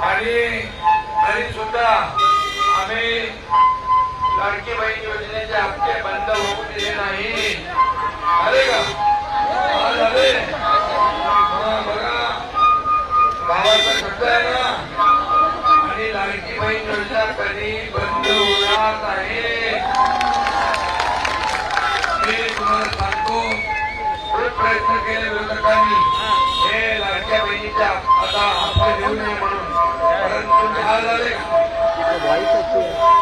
आणि तरी सुद्धा आम्ही लाडकी बहीण योजनेचे हप्ते बंद होऊ दिले नाही. अरे का? झाले. बघा. भावाचा शब्द आहे ना? आणि लाडकी बहीण योजना कधी बंद होणार नाही? मी तुम्हाला सांगतो खूप प्रयत्न केले विरोधकांनी हे लाडक्या बहिणीच्या आता देऊ नये म्हणून परंतु झाले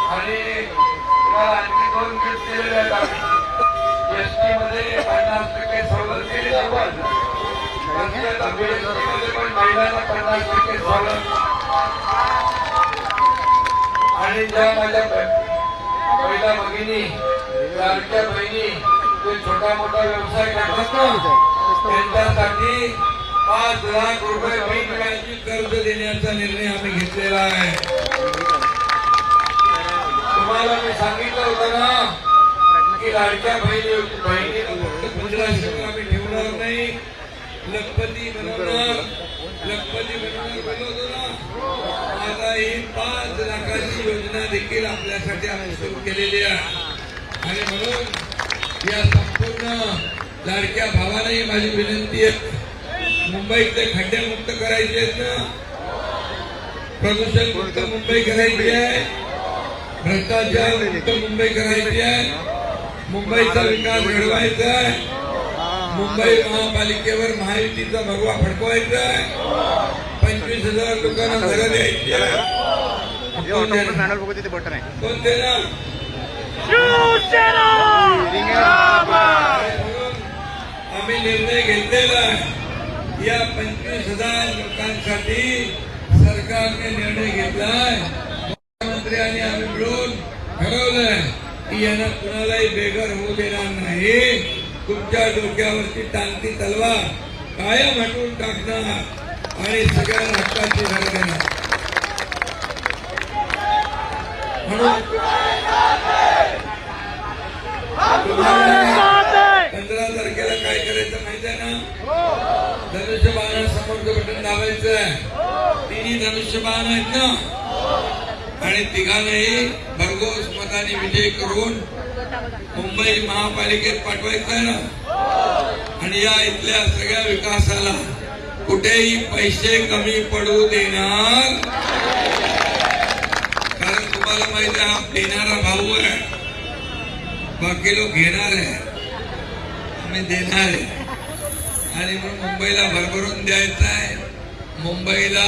आणि तुम्हाला आणखी दोन किट दिलेले आहेत आम्ही मध्ये पन्नास टक्के सवलत आपण पण महिलांना पन्नास टक्के सवलत आणि ज्या माझ्या महिला भगिनी लाडक्या बहिणी जे छोटा मोठा व्यवसाय करतात ना त्यांच्यासाठी पाच लाख रुपये बँकांची कर्ज देण्याचा निर्णय आम्ही घेतलेला आहे. तुम्हाला मी सांगितलं होतं ना की लाडक्या बहिणी बहिणीला आम्ही ठेवणार नाही. लखपती बनवणार. लखपती बनवणार बनवतो ना. आता ही पाच लाखाची योजना देखील आपल्यासाठी आम्ही सुरू केलेली आहे. आणि म्हणून या संपूर्ण लाडक्या भावालाही माझी विनंती आहे. मुंबईतले खड्डे मुक्त करायचे आहेत ना? प्रदूषण मुक्त मुंबई करायची आहे. भ्रष्टाचार मुक्त मुंबई करायची आहे. मुंबईचा विकास घडवायचा आहे. मुंबई महापालिकेवर महायुतीचा भगवा फडकवायचा आहे. पंचवीस हजार लोकांना घरं द्यायची आहे. कोण देणार? मॅनल बघू तिथे बटन आहे कोण देणार म्हणून आम्ही निर्णय घेतलेला आहे या पंचवीस लोकांसाठी सरकारने निर्णय घेतलाय. मुख्यमंत्री आणि आम्ही मिळून ठरवलंय की यांना कुणालाही बेघर होऊ देणार नाही. तुमच्या डोक्यावरची टांगती तलवार कायम हटवून टाकणार आणि सगळ्यांना हक्काची घर देणार. म्हणून पंधरा तारखेला काय करायचं माहिती आहे ना धनुष्य समोरचं बटन दाबायचं आहे. तिन्ही धनुष्यबाण आहेत ना? आणि तिघांनाही भरघोस मताने विजय करून मुंबई महापालिकेत पाठवायचं आहे ना? आणि या इथल्या सगळ्या विकासाला कुठेही पैसे कमी पडू देणार. कारण तुम्हाला माहिती आहे हा देणारा भाऊ आहे. बाकी लोक घेणार आहे. आम्ही देणार आहे. आणि मुंबईला भरभरून द्यायचं आहे. मुंबईला